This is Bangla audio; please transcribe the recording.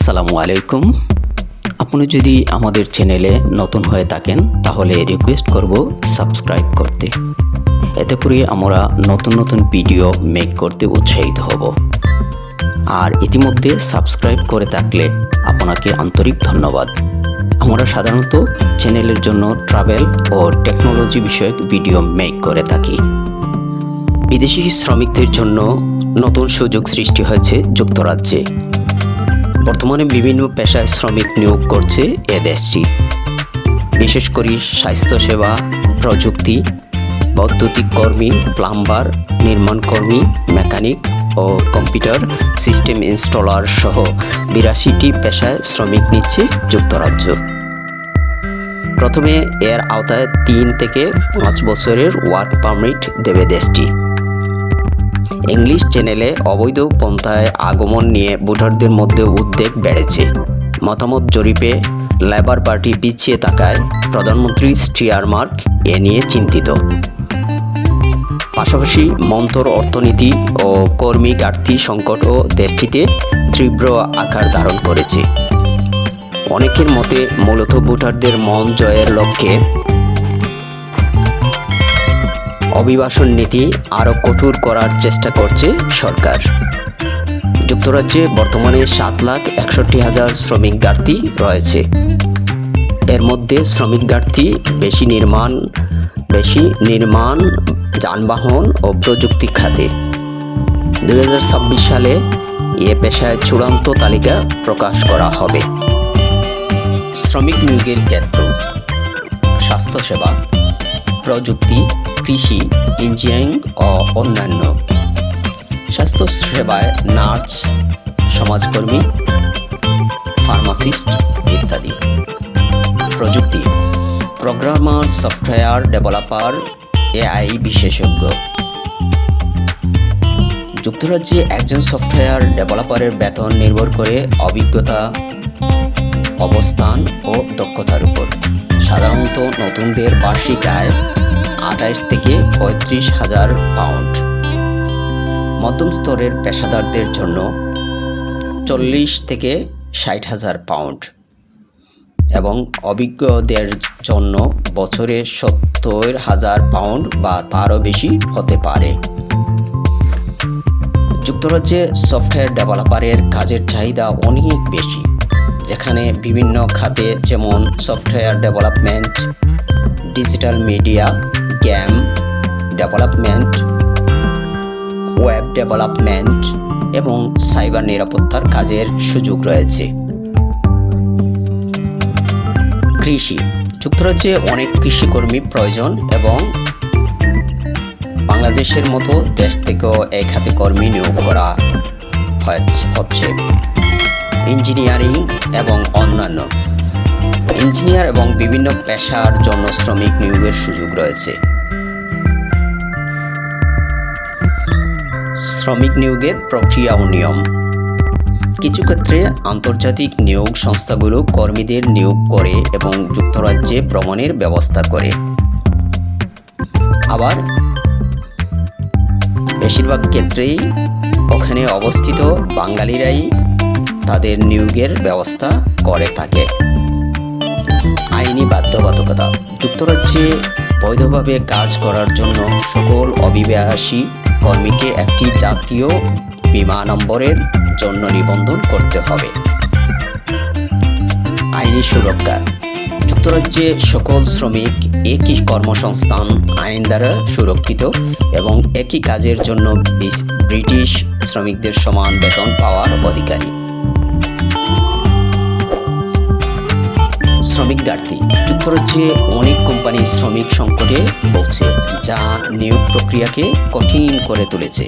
আসসালামু আলাইকুম। আপনি যদি আমাদের চ্যানেলে নতুন হয়ে থাকেন, তাহলে রিকোয়েস্ট করব সাবস্ক্রাইব করতে। এতে করে আমরা নতুন নতুন ভিডিও মেক করতে উৎসাহিত হব। আর ইতিমধ্যে সাবস্ক্রাইব করে থাকলে আপনাকে আন্তরিক ধন্যবাদ। আমরা সাধারণত চ্যানেলের জন্য ট্রাভেল ও টেকনোলজি বিষয়ক ভিডিও মেক করে থাকি। বিদেশি শ্রমিকদের জন্য নতুন সুযোগ সৃষ্টি হয়েছে যুক্তরাজ্যে। বর্তমানে বিভিন্ন পেশায় শ্রমিক নিয়োগ করছে এ দেশটি। বিশেষ করে স্বাস্থ্যসেবা, প্রযুক্তি, বৈদ্যুতিক কর্মী, প্লাম্বার, নির্মাণ কর্মী, মেকানিক ও কম্পিউটার সিস্টেম ইনস্টলার সহ বিরাশিটি পেশায় শ্রমিক নিচ্ছে যুক্তরাজ্য। প্রথমে এর আওতায় তিন থেকে পাঁচ বছরের ওয়ার্ক পারমিট দেবে দেশটি। ইংলিশ চ্যানেলে অবৈধ পন্থায় আগমন নিয়ে ভোটারদের মধ্যে উদ্বেগ বেড়েছে। মতামত জরিপে লেবার পার্টি পিছিয়ে থাকায় প্রধানমন্ত্রী স্টিয়ারমার্ক এ নিয়ে চিন্তিত। পাশাপাশি মন্তর অর্থনীতি ও কর্মী ঘাটতি সংকটও দেশটিতে তীব্র আকার ধারণ করেছে। অনেকের মতে মূলত ভোটারদের মন জয়ের লক্ষ্যে অভিবাসন নীতি আরও কঠোর করার চেষ্টা করছে সরকার। যুক্তরাজ্যে বর্তমানে সাত লাখ একষট্টি হাজার শ্রমিক ঘাটতি রয়েছে। এর মধ্যে শ্রমিক ঘাটতি, বেশি নির্মাণ বেশি নির্মাণ, যানবাহন ও প্রযুক্তি খাতে। দু হাজার ছাব্বিশ সালে এ পেশায় চূড়ান্ত তালিকা প্রকাশ করা হবে। শ্রমিক নিয়োগের ক্ষেত্র, স্বাস্থ্যসেবা প্রযুক্তি, কৃষি ইঞ্জিনিয়ারিং ও অন্যান্য। স্বাস্থ্য সেবায় নার্স, সমাজকর্মী, ফার্মাসিস্ট ইত্যাদি। প্রযুক্তি প্রোগ্রামার সফটওয়্যার ডেভেলপার এআই বিশেষজ্ঞ। যুক্তরাজ্যে একজন সফটওয়্যার ডেভেলপারের বেতন নির্ভর করে অভিজ্ঞতা, অবস্থান ও দক্ষতার উপর। সাধারণত নতুনদের বার্ষিক আয় আঠাইশ থেকে পঁয়ত্রিশ হাজার পাউন্ড। মধ্যম স্তরের পেশাদারদের জন্য চল্লিশ থেকে ষাট হাজার পাউন্ড। এবং অভিজ্ঞদের জন্য বছরে সত্তর হাজার পাউন্ড বা তারও বেশি হতে পারে। যুক্তরাজ্যে সফটওয়্যার ডেভেলপারের কাজের চাহিদা অনেক বেশি, যেখানে বিভিন্ন খাতে যেমন software development, digital media game development web development এবং সাইবার নিরাপত্তার কাজের সুযোগ রয়েছে। কৃষি, যুক্তরাজ্যে অনেক কৃষিকর্মী প্রয়োজন এবং বাংলাদেশের মতো দেশ থেকেও এই খাতে কর্মী নিয়োগ করা হচ্ছে। ইঞ্জিনিয়ারিং এবং অন্যান্য। ইঞ্জিনিয়ার এবং বিভিন্ন পেশার জন্য শ্রমিক নিয়োগের সুযোগ রয়েছে। শ্রমিক নিয়োগের প্রক্রিয়া ও নিয়ম। কিছু ক্ষেত্রে আন্তর্জাতিক নিয়োগ সংস্থাগুলো কর্মীদের নিয়োগ করে এবং যুক্তরাজ্যে ভ্রমণের ব্যবস্থা করে। আবার বেশিরভাগ ক্ষেত্রেই ওখানে অবস্থিত বাঙালিরাই তাদের নিয়োগের ব্যবস্থা করে থাকে। আইনি বাধ্যবাধকতা। যুক্তরাজ্যে বৈধভাবে কাজ করার জন্য সকল অভিবাসী কর্মীকে একটি জাতীয় বিমা নম্বরের জন্য নিবন্ধন করতে হবে। আইনি সুরক্ষা। যুক্তরাজ্যে সকল শ্রমিক একই কর্মসংস্থান, আইন দ্বারা সুরক্ষিত এবং একই কাজের জন্য ব্রিটিশ শ্রমিকদের সমান বেতন পাওয়ার অধিকারী। শ্রমিক ঘাটতি। যুক্তরাজ্যে অনেক কোম্পানি শ্রমিক সংকটে পড়ছে যা নিয়োগ প্রক্রিয়াকে কঠিন করে তুলেছে।